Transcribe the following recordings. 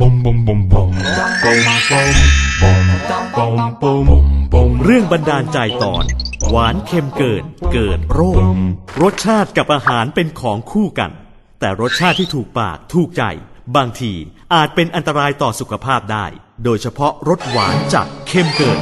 Boom boom boom boom boom boom boom boom boom boom เรื่องบันดาลใจตอน หวานเค็มเกินเกิดโรค รสชาติกับอาหารเป็นของคู่กัน แต่รสชาติที่ถูกปากถูกใจ บางทีอาจเป็นอันตรายต่อสุขภาพได้ โดยเฉพาะรสหวานจัดเค็มเกิน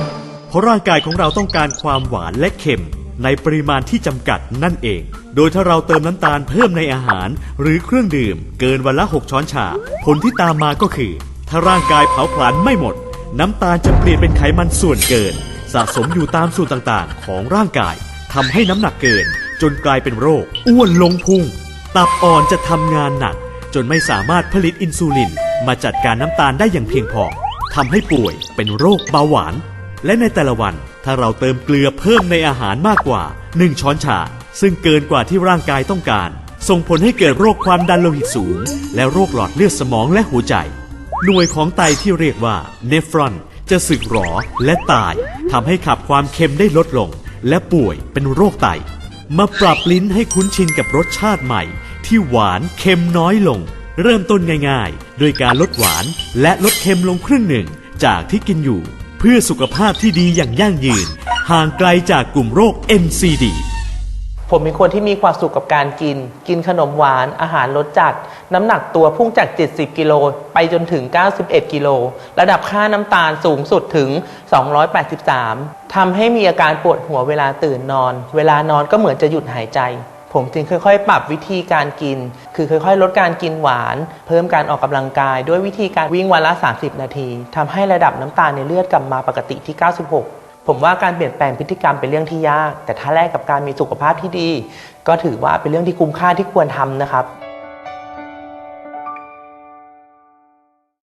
เพราะร่างกายของเราต้องการความหวานและเค็มในปริมาณที่จำกัดนั่นเอง โดยถ้าเราเติมน้ำตาลเพิ่มในอาหาร หรือเครื่องดื่ม เกินวันละ 6 ช้อนชา ผลที่ตามมาก็คือ ถ้าร่างกายเผาผลาญไม่หมด น้ำตาลจะเปลี่ยนเป็นไขมันส่วนเกิน สะสมอยู่ตามส่วนต่างๆ ของร่างกายทำให้น้ำหนักเกิน จนกลายเป็นโรค อ้วนลงพุงตับอ่อนจะทำงานหนัก จนไม่สามารถผลิตอินซูลิน มาจัดการน้ำตาลได้อย่างเพียงพอทำให้ป่วยเป็นโรคเบาหวาน และในแต่ละวันถ้าเราเติมเกลือเพิ่มในอาหารมากกว่า 1 ช้อนชา ซึ่งเกินกว่าที่ร่างกายต้องการ ส่งผลให้เกิดโรคความดันโลหิตสูง และโรคหลอดเลือดสมองและหัวใจ หน่วยของไตที่เรียกว่าเนฟรอนจะสึกหรอและตายทำให้ขับความเค็มได้ลดลง และป่วยเป็นโรคไต มาปรับลิ้นให้คุ้นชินกับรสชาติใหม่ ที่หวานเค็มน้อยลง เริ่มต้นง่ายๆ โดยการลดหวานและลดเค็มลงครึ่งหนึ่งจากที่กินอยู่ เพื่อสุขภาพที่ดีอย่างยั่งยืน ห่างไกลจากกลุ่มโรค NCD ผมเป็นคนที่มีความสุขกับการกิน กินขนมหวาน อาหารรสจัด น้ำหนักตัวพุ่งจาก 70 กิโล ไปจนถึง 91 กิโล ระดับค่าน้ำตาลสูงสุดถึง 283 ทำให้มีอาการปวดหัวเวลาตื่นนอน เวลานอนก็เหมือนจะหยุดหายใจ ผมจึงค่อย ๆ ปรับวิธีการกิน คือค่อย ๆ ลดการกินหวาน เพิ่มการออกกำลังกาย ด้วยวิธีการวิ่งวันละ 30 นาทีทำให้ระดับน้ำตาลในเลือดกลับมาปกติที่ 96 ผมว่าการเปลี่ยนแปลงพฤติกรรมเป็นเรื่องที่ยาก แต่ถ้าแลกกับการมีสุขภาพที่ดี ก็ถือว่าเป็นเรื่องที่คุ้มค่าที่ควรทำนะครับ